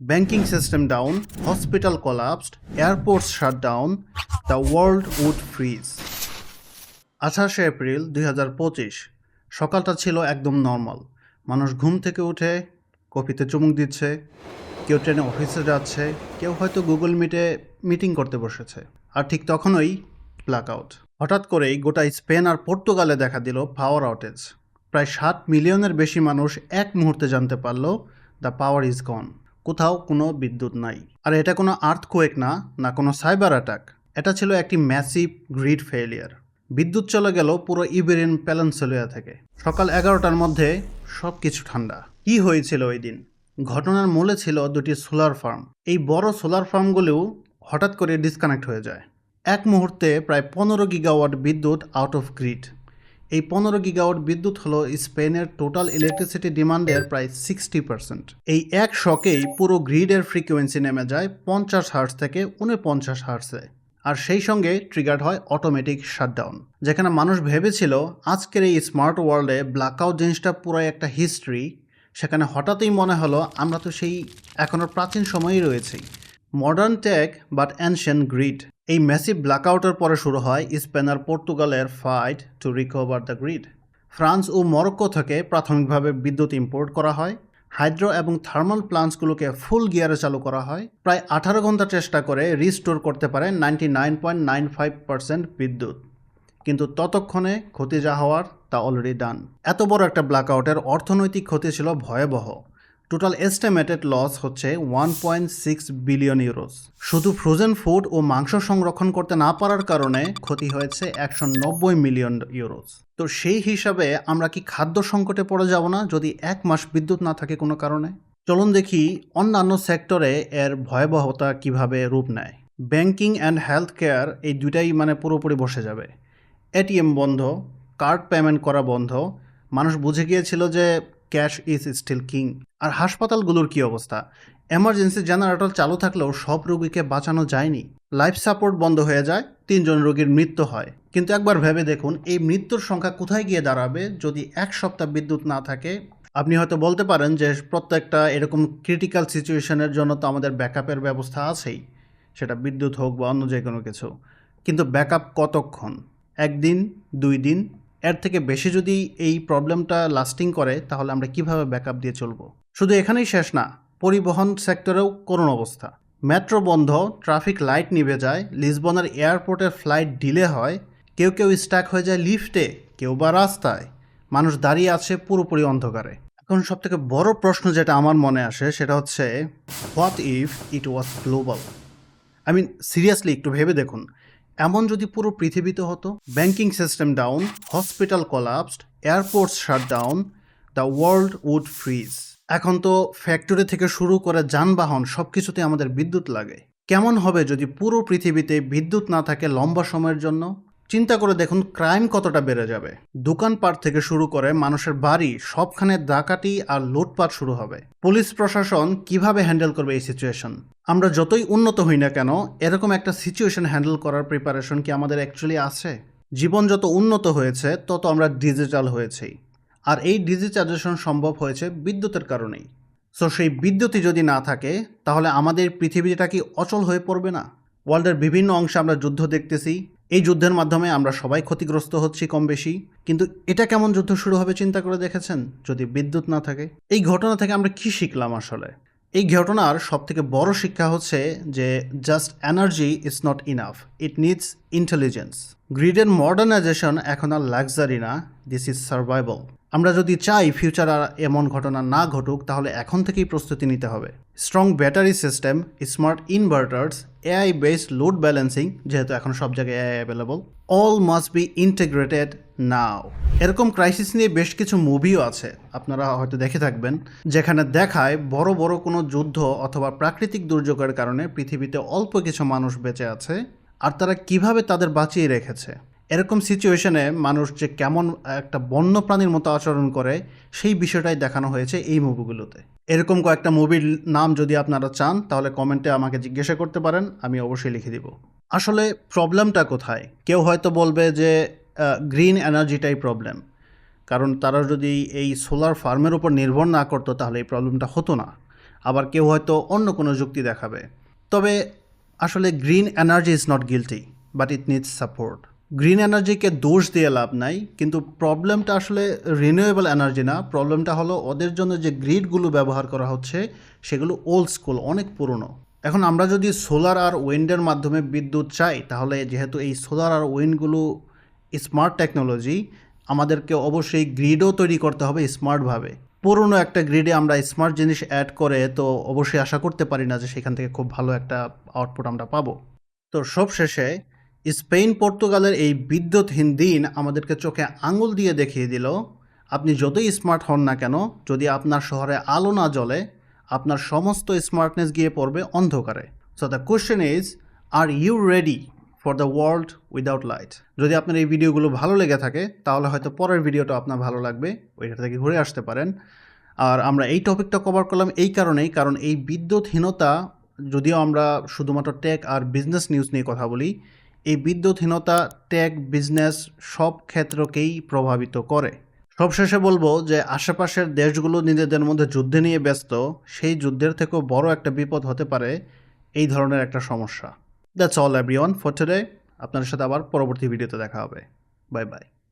Banking system down, hospital collapsed, airports shut down, the world would freeze. আঠাশে April দুই হাজার পঁচিশ সকালটা ছিল একদম নর্মাল। মানুষ ঘুম থেকে উঠে কফিতে চুমুক দিচ্ছে কেউ ট্রেনে অফিসে যাচ্ছে কেউ হয়তো গুগল মিটে মিটিং করতে বসেছে। আর ঠিক তখনই ব্ল্যাকআউট। হঠাৎ করেই গোটা স্পেন আর পর্তুগালে দেখা দিল পাওয়ার আউটেজ। প্রায় সাত মিলিয়নের বেশি মানুষ এক মুহূর্তে জানতে পারল দ্য পাওয়ার ইজ গন। কোথাও কোনো বিদ্যুৎ নাই। আর এটা কোনো আর্থকোয়েক না না কোনো সাইবার অ্যাটাক এটা ছিল একটি ম্যাসিভ গ্রিড ফেলিয়ার বিদ্যুৎ চলে গেল পুরো ইবেরিয়ান প্যালেন্সেলিয়া থেকে। সকাল এগারোটার মধ্যে সব কিছু ঠান্ডা। কি হয়েছিল ওই দিন? ঘটনার মূলে ছিল দুটি সোলার ফার্ম এই বড় সোলার ফার্মগুলিও হঠাৎ করে ডিসকানেক্ট হয়ে যায়। এক মুহূর্তে প্রায় পনেরো গিগাওয়াট বিদ্যুৎ আউট অফ গ্রিড এই পনেরো গিগাওয়াট বিদ্যুৎ হলো স্পেনের টোটাল ইলেকট্রিসিটি ডিমান্ডের প্রায় সিক্সটি পার্সেন্ট এই এক শকেই পুরো গ্রিডের ফ্রিকোয়েন্সি নেমে যায় পঞ্চাশ হার্স থেকে উনপঞ্চাশ হার্সে আর সেই সঙ্গে ট্রিগার্ড হয় অটোমেটিক শাটডাউন যেখানে মানুষ ভেবেছিল আজকের এই স্মার্ট ওয়ার্ল্ডে ব্ল্যাকআউট জিনিসটা পুরো একটা হিস্ট্রি সেখানে হঠাৎই মনে হলো আমরা তো সেই এখনও প্রাচীন সময়েই রয়েছি। Modern tech but ancient grid এই ম্যাসিভ ব্ল্যাকআউটের পরে শুরু হয় স্পেন আর পর্তুগালের fight to recover the grid France O Morocco থেকে প্রাথমিকভাবে বিদ্যুৎ ইম্পোর্ট করা হয়। হাইড্রো এবং থার্মাল প্লান্টসগুলোকে ফুল গিয়ারে চালু করা হয়। প্রায় আঠারো ঘণ্টা চেষ্টা করে রিস্টোর করতে পারে ninety nine point nine five percent বিদ্যুৎ। কিন্তু ততক্ষণে ক্ষতি যা হওয়ার তা অলরেডি ডান এত বড় একটা ব্ল্যাকআউটের অর্থনৈতিক ক্ষতি ছিল ভয়াবহ। টোটাল এস্টিমেটেড লস হচ্ছে one point six billion euros শুধু ফ্রোজেন ফুড ও মাংস সংরক্ষণ করতে না পারার কারণে ক্ষতি হয়েছে একশো নব্বই মিলিয়ন ইউরোস তো সেই হিসাবে আমরা কি খাদ্য সংকটে পড়ে যাব না যদি এক মাস বিদ্যুৎ না থাকে কোনো কারণে? চলুন দেখি অন্যান্য সেক্টরে এর ভয়াবহতা কীভাবে রূপ নেয়। ব্যাংকিং অ্যান্ড হেলথ কেয়ার এই দুটাই মানে পুরোপুরি বসে যাবে। এটিএম বন্ধ কার্ড পেমেন্ট করা বন্ধ। মানুষ বুঝে গিয়েছিল যে ক্যাশ ইজ স্টিল কিং। আর হাসপাতালগুলোর কি অবস্থা? এমার্জেন্সি জেনারেটর চালু থাকলেও সব রোগীকে বাঁচানো যায়নি। লাইফ সাপোর্ট বন্ধ হয়ে যায়, তিনজন রোগীর মৃত্যু হয়। কিন্তু একবার ভেবে দেখুন, এই মৃত্যুর সংখ্যা কোথায় গিয়ে দাঁড়াবে যদি এক সপ্তাহ বিদ্যুৎ না থাকে? আপনি হয়তো বলতে পারেন যে প্রত্যেকটা এরকম ক্রিটিক্যাল সিচুয়েশনের জন্য তো আমাদের ব্যাকআপের ব্যবস্থা আছেই। সেটা বিদ্যুৎ হোক বা অন্য যে কোনো কিছু। কিন্তু ব্যাকআপ কতক্ষণ? একদিন, দুই দিন এর থেকে বেশি যদি এই প্রবলেমটা লাস্টিং করে, তাহলে আমরা কীভাবে ব্যাকআপ দিয়ে চলবো? শুধু এখানেই শেষ না, পরিবহন সেক্টরেও করুণ অবস্থা। মেট্রো বন্ধ, ট্রাফিক লাইট নিভে যায়, লিসবনের এয়ারপোর্টের ফ্লাইট ডিলে হয়, কেউ কেউ স্টাক হয়ে যায় লিফটে, কেউ বা রাস্তায়। মানুষ দাঁড়িয়ে আছে পুরোপুরি অন্ধকারে। এখন সব থেকে বড় প্রশ্ন যেটা আমার মনে আসে, সেটা হচ্ছে what if it was global I mean seriously একটু ভেবে দেখুন। এমন যদি পুরো পৃথিবীতে হতো, banking system down, hospital collapsed, airports shut down, the world would freeze. এখন তো ফ্যাক্টরি থেকে শুরু করে যানবাহন সব কিছুতে আমাদের বিদ্যুৎ লাগে। কেমন হবে যদি পুরো পৃথিবীতে বিদ্যুৎ না থাকে লম্বা সময়ের জন্য? চিন্তা করে দেখুন ক্রাইম কতটা বেড়ে যাবে। দোকানপাট থেকে শুরু করে মানুষের বাড়ি, সবখানে ডাকাতি আর লুটপাট শুরু হবে। পুলিশ প্রশাসন কীভাবে হ্যান্ডেল করবে এই সিচুয়েশন? আমরা যতই উন্নত হই না কেন, এরকম একটা সিচুয়েশন হ্যান্ডেল করার প্রিপারেশন কি আমাদের অ্যাকচুয়ালি আছে? জীবন যত উন্নত হয়েছে, তত আমরা ডিজিটাল হয়েছি। আর এই ডিজিটাইজেশন সম্ভব হয়েছে বিদ্যুতের কারণেই। সো সেই বিদ্যুৎই যদি না থাকে, তাহলে আমাদের পৃথিবীটা কি অচল হয়ে পড়বে না? ওয়ার্ল্ডের বিভিন্ন অংশে আমরা যুদ্ধ দেখতেছি এই যুদ্ধের মাধ্যমে আমরা সবাই ক্ষতিগ্রস্ত হচ্ছি কম বেশি। কিন্তু এটা কেমন যুদ্ধ শুরু হবে চিন্তা করে দেখেছেন? যদি বিদ্যুৎ না থাকে। এই ঘটনা থেকে আমরা কি শিখলাম আসলে? এই ঘটনার সব থেকে বড় শিক্ষা হচ্ছে যে just energy is not enough it needs intelligence গ্রিডের modernisation এখন আর লাক্সারি না দিস ইজ সার্ভাইভাল আমরা যদি চাই ফিউচার আর এমন ঘটনা না ঘটুক, তাহলে এখন থেকেই প্রস্তুতি নিতে হবে। Strong battery system, smart inverters AI based load balancing, যেহেতু এখন সব জায়গায় AI available all must be integrated now এরকম ক্রাইসিস নিয়ে বেশ কিছু মুভিও আছে, আপনারা হয়তো দেখে থাকবেন, যেখানে দেখায় বড় বড় কোনো যুদ্ধ অথবা প্রাকৃতিক দুর্যোগের কারণে পৃথিবীতে অল্প কিছু মানুষ বেঁচে আছে, আর তারা কীভাবে তাদের বাঁচিয়ে রেখেছে। এরকম সিচুয়েশনে মানুষ যে কেমন একটা বন্য প্রাণীর মতো আচরণ করে, সেই বিষয়টাই দেখানো হয়েছে এই মুভিগুলোতে এরকম কয়েকটা মুভির নাম যদি আপনারা চান, তাহলে কমেন্টে আমাকে জিজ্ঞাসা করতে পারেন, আমি অবশ্যই লিখে দিব। আসলে প্রবলেমটা কোথায়? কেউ হয়তো বলবে যে গ্রিন এনার্জিটাই প্রবলেম কারণ তারা যদি এই সোলার ফার্মের উপর নির্ভর না করতো, তাহলে এই প্রবলেমটা হতো না। আবার কেউ হয়তো অন্য কোনো যুক্তি দেখাবে। তবে আসলে green energy is not guilty but it needs support green এনার্জিকে দোষ দিয়ে লাভ নাই, কিন্তু প্রবলেমটা আসলে রিনিউয়েবল এনার্জি না। প্রবলেমটা হলো ওদের জন্য যে গ্রিডগুলো ব্যবহার করা হচ্ছে, সেগুলো ওল্ড স্কুল অনেক পুরনো। এখন আমরা যদি সোলার আর উইন্ডের মাধ্যমে বিদ্যুৎ চাই, তাহলে যেহেতু এই সোলার আর উইন্ডগুলো স্মার্ট টেকনোলজি আমাদেরকে অবশ্যই গ্রিডও তৈরি করতে হবে স্মার্টভাবে পুরনো একটা গ্রিডে আমরা স্মার্ট জিনিস অ্যাড করে, তো অবশ্যই আশা করতে পারি না যে সেখান থেকে খুব ভালো একটা আউটপুট আমরা পাবো। তো সব শেষে স্পেন, পর্তুগালের এই বিদ্যুৎহীন দিন আমাদেরকে চোখে আঙুল দিয়ে দেখিয়ে দিল, আপনি যতই স্মার্ট হন না কেন, যদি আপনার শহরে আলো না জ্বলে, আপনার সমস্ত স্মার্টনেস গিয়ে পড়বে অন্ধকারে। So the question is are you ready for the world without light যদি আপনার এই ভিডিওগুলো ভালো লেগে থাকে, তাহলে হয়তো পরের ভিডিওটা আপনার ভালো লাগবে ওইটা থেকে ঘুরে আসতে পারেন। আর আমরা এই টপিকটা কভার করলাম এই কারণেই, কারণ এই বিদ্যুৎহীনতা যদিও আমরা শুধুমাত্র টেক আর বিজনেস নিউজ নিয়ে কথা বলি এই বিদ্যুৎহীনতা ট্যাগ বিজনেস সব ক্ষেত্রকেই প্রভাবিত করে। সবশেষে বলব যে আশেপাশের দেশগুলো নিজেদের মধ্যে যুদ্ধে নিয়ে ব্যস্ত, সেই যুদ্ধের থেকেও বড় একটা বিপদ হতে পারে এই ধরনের একটা সমস্যা। That's all everyone for today আপনাদের সাথে আবার পরবর্তী ভিডিওতে দেখা হবে। Bye bye